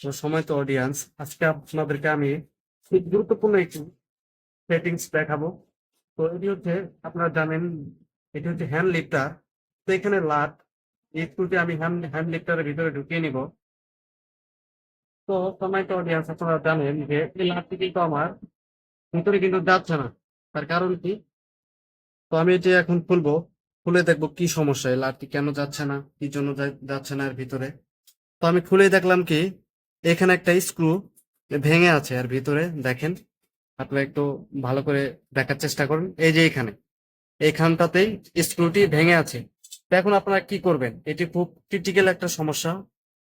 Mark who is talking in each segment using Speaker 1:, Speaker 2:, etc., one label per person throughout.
Speaker 1: তো সময় তো অডিয়েন্স আজকে আপনাদেরকে আমি খুব গুরুত্বপূর্ণ একটি সেটিংস দেখাবো। তো এটি হচ্ছে, আপনারা জানেন, এটি হচ্ছে হ্যান্ড লিফটার তো এখানে লাট, এই আমি হ্যান্ড হ্যান্ড লিফটারের ভিতরে ঢুকিয়ে নিব। তো সময় তো অডিয়েন্স আপনারা জানেন যে এই লাটটি কিন্তু আমার ভিতরে কিন্তু যাচ্ছে না। তার কারণ কি? তো আমি এটি এখন খুলবো, খুলে দেখব কি সমস্যা, এই লাটটি কেন যাচ্ছে না, কি জন্য যাচ্ছে না এর ভিতরে। তো আমি খুলে দেখলাম কি, এখানে একটা স্ক্রু ভেঙে আছে আর ভিতরে দেখেন। আপনারা একটু ভালো করে দেখার চেষ্টা করুন। এই যে এখানে এইখানটাতেই স্ক্রুটি ভেঙে আছে। তো এখন আপনারা কি করবেন? এটি খুব ক্রিটিক্যাল একটা সমস্যা।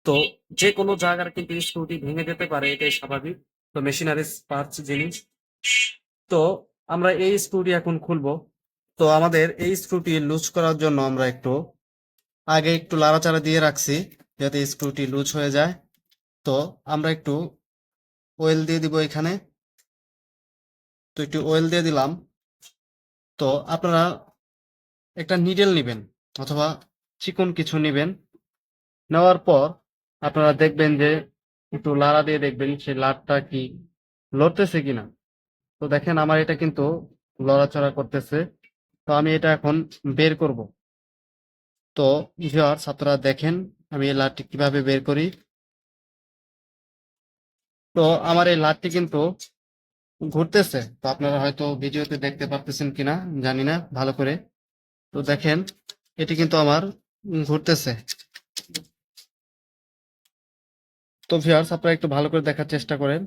Speaker 1: তো যে কোনো জায়গার কিন্তু স্ক্রুটি ভেঙে যেতে পারে, এটাই স্বাভাবিক। তো মেশিনারিজ পার্টস জিনিস। তো আমরা এই স্ক্রুটি এখন খুলবো। তো আমাদের এই স্ক্রুটি লুজ করার জন্য আমরা একটু আগে একটু লাড়াচাড়া দিয়ে রাখছি। যাতে স্ক্রুটি লুজ হয়ে যায়। তো আমরা একটু ওয়েল দিয়ে দিব এখানে। তো একটু ওয়েল দিয়ে দিলাম। তো আপনারা একটা নিডেল নেবেন অথবা চিকন কিছু নেবেন। নেওয়ার পর আপনারা দেখবেন যে একটু লাড়া দিয়ে দেখবেন সেই লাটটা কি লড়তেছে কিনা। তো দেখেন আমার এটা কিন্তু লড়াচড়া করতেছে। তো আমি এটা এখন বের করব। তো ভিউয়ার্স আপনারা দেখেন আমি এই লাটটি কীভাবে বের করি? তো আমার এই লাটটি কিন্তু ঘুরতেছে। তো আপনারা হয়তো ভিডিওতে দেখতে পারতেছেন কিনা, জানি না, ভালো করে। তো দেখেন, এটি কিন্তু আমার ঘুরতেছে। তো ভিউয়ার্স আপনারা একটু ভালো করে দেখার চেষ্টা করেন।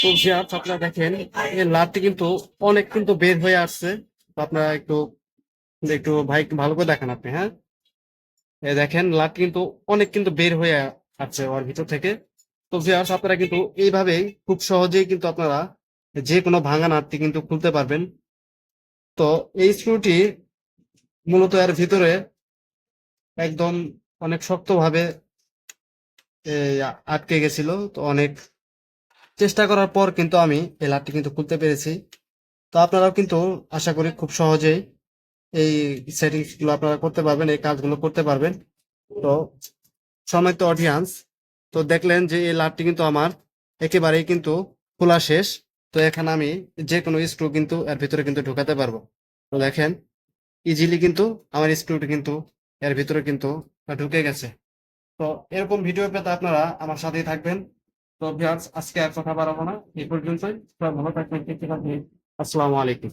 Speaker 1: তো ভিউয়ার্স আপনারা দেখেন, এই লাটটি কিন্তু অনেক কিন্তু বের হয়ে আসছে। তো আপনারা একটু একটু ভাই, ভালো করে দেখেন আপনি হ্যাঁ? দেখেন, লাট কিন্তু অনেক কিন্তু বের হয়ে আসছে ওর ভিতর থেকে। তো ভিউয়ার্স আপনারা কিন্তু এইভাবেই খুব সহজেই কিন্তু আপনারা যে কোনো ভাঙা নাটটি কিন্তু খুলতে পারবেন। তো এই স্ক্রুটি মূলত এর ভিতরে একদম অনেক শক্তভাবে আটকে গেছিল। তো অনেক চেষ্টা করার পর কিন্তু আমি এই লাটটি কিন্তু খুলতে পেরেছি। তো আপনারাও কিন্তু আশা করি খুব সহজেই এই সেটিংসগুলো আপনারা করতে পারবেন, এই কাজগুলো করতে পারবেন। তো সময় তো অডিয়েন্স তো দেখলেন যে এই লাটটি কিন্তু আমার একেবারেই কিন্তু খোলা শেষ। তো এখানে আমি যে কোনো স্ক্রু কিন্তু এর ভিতরে কিন্তু ঢুকাতে পারব। তো দেখেন ইজিলি কিন্তু আমার স্ক্রুটি কিন্তু এর ভিতরে কিন্তু ঢুকে গেছে। তো এরকম ভিডিও পেতে আপনারা আমার সাথেই থাকবেন। তো ভিউয়ার্স আজকে আর কথা বাড়াবো না। এই পর্যন্তই। ভালো থাকবেন। আসসালামু আলাইকুম।